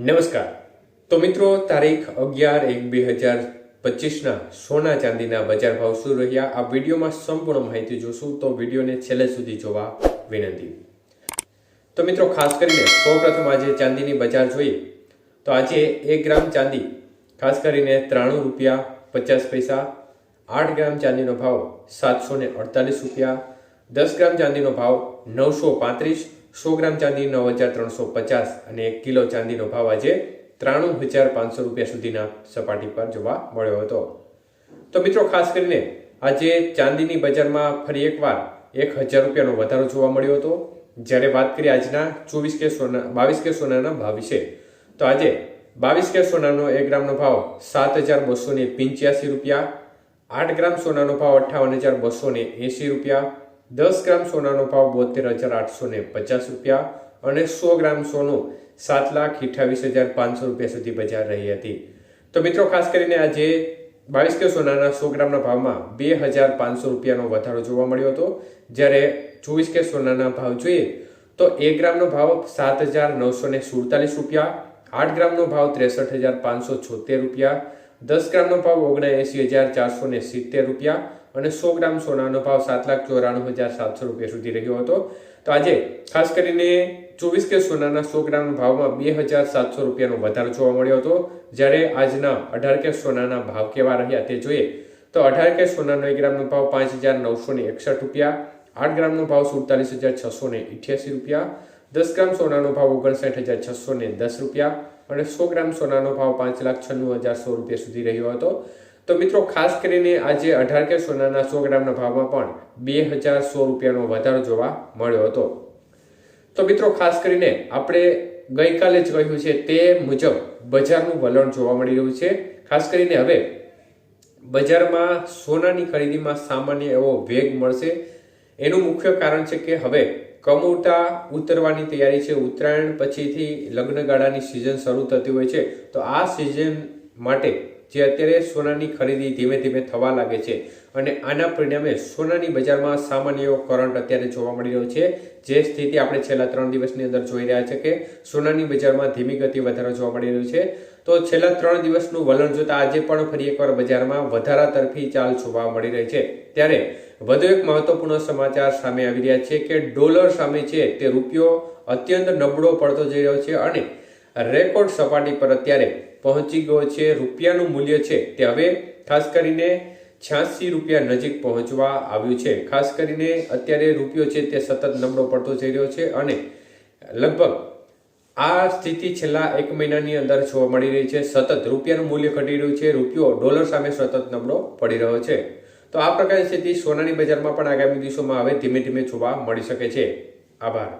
નમસ્કાર. તો મિત્રો, તારીખ અગિયાર એક બે હજાર પચીસના સોના ચાંદીના બજાર ભાવ શું રહ્યા? આ વિડીયોમાં સંપૂર્ણ માહિતી જોશું. તો વિડીયોને છેલ્લે સુધી જોવા વિનંતી. તો મિત્રો, ખાસ કરીને સૌપ્રથમ આજે ચાંદીની બજાર જોઈએ. તો આજે એક ગ્રામ ચાંદી, ખાસ કરીને ત્રાણું રૂપિયા પચાસ પૈસા, આઠ ગ્રામ ચાંદીનો ભાવ સાતસો ને અડતાલીસ રૂપિયા, દસ ગ્રામ ચાંદીનો ભાવ નવસો પાંત્રીસ સો ગ્રામ ચાંદી નવ હજાર ત્રણસો પચાસ અને એક કિલો ચાંદીનો ભાવ આજે ત્રાણું હજાર પાંચસો રૂપિયા સુધીના સપાટી પર જોવા મળ્યો હતો. તો મિત્રો, ખાસ કરીને આજે ચાંદીની બજારમાં ફરી એકવાર એક હજાર રૂપિયાનો વધારો જોવા મળ્યો હતો. જ્યારે વાત કરીએ આજના ચોવીસ કે સોના, બાવીસ કે સોનાના ભાવ વિશે, તો આજે બાવીસ કે સોનાનો એક ગ્રામનો ભાવ સાત હજાર બસો ને પંચ્યાસી રૂપિયા, આઠ ગ્રામ સોનાનો ભાવ અઠ્ઠાવન હજાર બસો ને એંસી રૂપિયા દસ ગ્રામ સોનાનો ભાવ બોતેર હજાર આઠસો ને પચાસ રૂપિયા અને સો ગ્રામ સોનું સાત લાખ અઠ્ઠાવીસ હજાર પાંચસો રૂપિયા સુધી બજાર રહી હતી. તો મિત્રો, ખાસ કરીને આજે બાવીસ કે સોનાના સો ગ્રામના ભાવમાં બે હજાર પાંચસો રૂપિયાનો વધારો જોવા મળ્યો હતો. જ્યારે ચોવીસ કે સોનાના ભાવ જોઈએ તો એક ગ્રામનો ભાવ સાત હજાર નવસો ને સુડતાલીસ રૂપિયા, આઠ ગ્રામનો ભાવ ત્રેસઠ હજાર પાંચસો છોતેર રૂપિયા, દસ ગ્રામનો ભાવ ઓગણએંસી હજાર ચારસો ને સિત્તેર રૂપિયા અને સો ગ્રામ સોનાનો ભાવ સાત લાખ ચોરાણું હજાર સાતસો રૂપિયા સુધી રહ્યો હતો. તો આજે ખાસ કરીને ચોવીસ કે સોનાના સો ગ્રામના ભાવમાં બે હજાર સાતસો રૂપિયાનો વધારો જોવા મળ્યો હતો. જ્યારે આજના અઢાર કે સોનાના ભાવ કેવા રહ્યા તે જોઈએ તો અઢાર કે સોનાનો એક ગ્રામનો ભાવ પાંચ હજાર નવસો ને એકસઠ રૂપિયા, આઠ ગ્રામનો ભાવ સુડતાલીસ હજાર છસો ને ઇઠ્યાસી રૂપિયા, દસ ગ્રામ સોનાનો ભાવ ઓગણસાઠ હજાર છસો ને દસ રૂપિયા અને સો ગ્રામ સોનાનો ભાવ પાંચ લાખ છન્નું હજાર સો રૂપિયા સુધી રહ્યો હતો. તો મિત્રો, ખાસ કરીને આજે અઢાર કે સોનાના સો ગ્રામના ભાવમાં પણ બે હજાર સો રૂપિયાનો વધારો જોવા મળ્યો હતો. તો મિત્રો, ખાસ કરીને આપણે ગઈકાલે જ કહ્યું છે, તે મુજબ બજારનું વલણ જોવા મળી રહ્યું છે. ખાસ કરીને હવે બજારમાં સોનાની ખરીદીમાં સામાન્ય એવો વેગ મળશે. એનું મુખ્ય કારણ છે કે હવે કમોટા ઉતરવાની તૈયારી છે. ઉત્તરાયણ પછીથી લગ્નગાળાની સિઝન શરૂ થતી હોય છે. તો આ સિઝન માટે જે અત્યારે સોનાની ખરીદી ધીમે ધીમે થવા લાગે છે અને આના પરિણામે સોનાની બજારમાં સામાન્ય કરંટ અત્યારે જોવા મળી રહ્યો છે. જે સ્થિતિ આપણે છેલ્લા ત્રણ દિવસની અંદર જોઈ રહ્યા છે કે સોનાની બજારમાં ધીમી ગતિ વધારો જોવા મળી રહ્યો છે. તો છેલ્લા ત્રણ દિવસનું વલણ જોતા આજે પણ ફરી એકવાર બજારમાં વધારા તરફી ચાલ જોવા મળી રહી છે. ત્યારે વધુ એક મહત્વપૂર્ણ સમાચાર સામે આવી રહ્યા છે કે ડોલર સામે છે તે રૂપિયો અત્યંત નબળો પડતો જઈ રહ્યો છે અને રેકોર્ડ સપાટી પર અત્યારે પહોંચી ગયો છે, રૂપિયાનું મૂલ્ય છે, તે હવે ખાસ કરીને છ્યાસી રૂપિયા નજીક પહોંચવા આવ્યું છે. ખાસ કરીને અત્યારે રૂપિયો છે તે સતત નબળો પડતો જઈ રહ્યો છે અને લગભગ આ સ્થિતિ છેલ્લા એક મહિનાની અંદર જોવા મળી રહી છે. સતત રૂપિયાનું મૂલ્ય ઘટી રહ્યું છે, રૂપિયો ડોલર સામે સતત નબળો પડી રહ્યો છે. તો આ પ્રકારની સ્થિતિ સોનાની બજારમાં પણ આગામી દિવસોમાં હવે ધીમે ધીમે જોવા મળી શકે છે. આભાર.